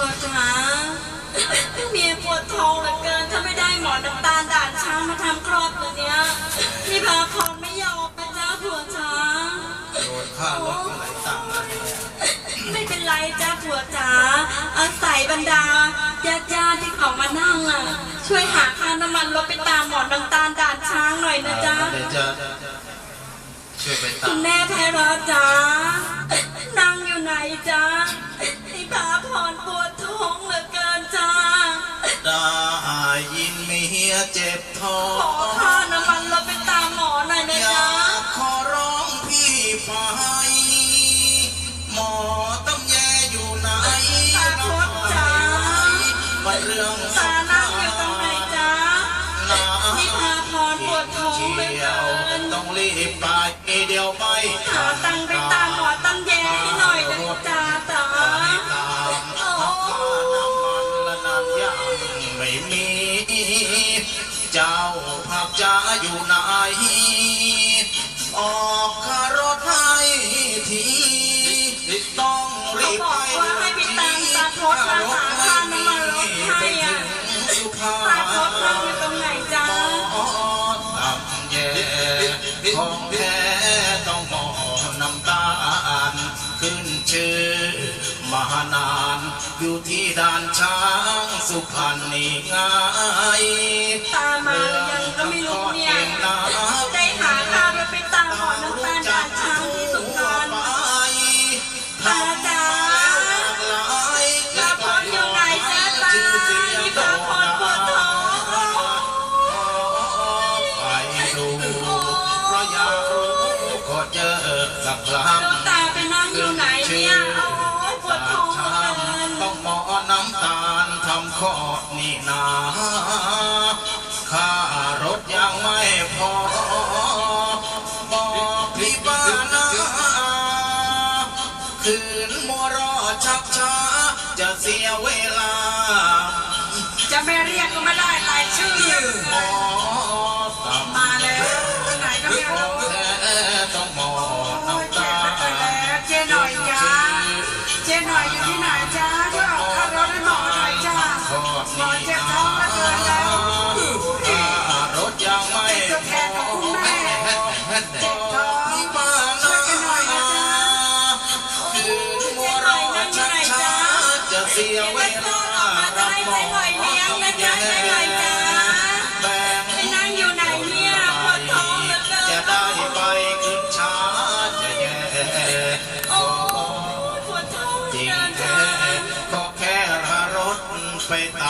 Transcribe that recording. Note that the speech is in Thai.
ผัวจ๋าเมียปวดท้องเหลือเกิน ถ้าไม่ได้หมอน้ำตาลด่านช้างมาทำคลอดตัวเนี้ยนี่พาพรไม่ยอมนะจ้าผัวจ๋าโดนค่ารถก็ไหลตังค์มาเนี่ยไม่เป็นไรจ้าผัวจ๋าอาศัยบรรดาญาติญาติๆที่เขามานั่งอะ ช่วยหาค่าน้ำมันรถไปตามหมอน้ำตาลด่านช้างหน่อยนะจ๊ะเดี๋ยวจะช่วยไปตาคุมณแม่ไพเราะจ๋า ยเจ็บท้อของค่าน้ำมันรถไปตามหมอหน่อยนะอยาจ๊ะกขอร้องพี่ไปหมอต้องแย่อยู่ไหนมันเรื่องตานั่งอยู่ตรงไหนจ๊ะนี่พาพรปวดท้องเหลือเดีเกิยวนต้องรีบไปเดียวไปหาตังค์ไปตามหมอตั้งแย่ให้หน่อยนะจ๊ะ อยู่ไหนออกคารถให้ทีต้องรีบไปให้ไปตามตาทศมาหาค่าน้ำมันรถให้อะสาตาทศนั่งอยู่ตรงไหนจ๊ะทำแย่ของแท้ต้องหมอน้ำตาลขึ้นชื่อมหานา ด่านช้างสุพรรณนี่ง่ายตามาหรือยังก็ไม่รู้เนี่ยได้หาค่ารถไปตามหมอน้ำตาลด่านช้างที่สุพรรณตาจ๋าตาพรอยู่ไหนจ๊ะตานี่ตาพรปวดท้องไปดูเพราะอยากรู้ก็เจอสักครั้งแล้วตาไปนั่งอยู่ไหน ขอนี่นาค่ารถยังไม่พอบอกพี่บ้านนะคืนมัวรอชักช้าจะเสียเวลา เสียเวเจ๊หน่ลาอยมาได้รับหมเจ๊หน่อยเลี้ยงนะจ๊ะเจ๊หน่อยจ้าแบ่งไปนั่งอยู่ไหนเนี่ยปวดท้องเหลือเกินจะได้ไปขึ้นช้าจะแย่ปวดท้องจริงแท้ก็แค่รถไปตามหมอมา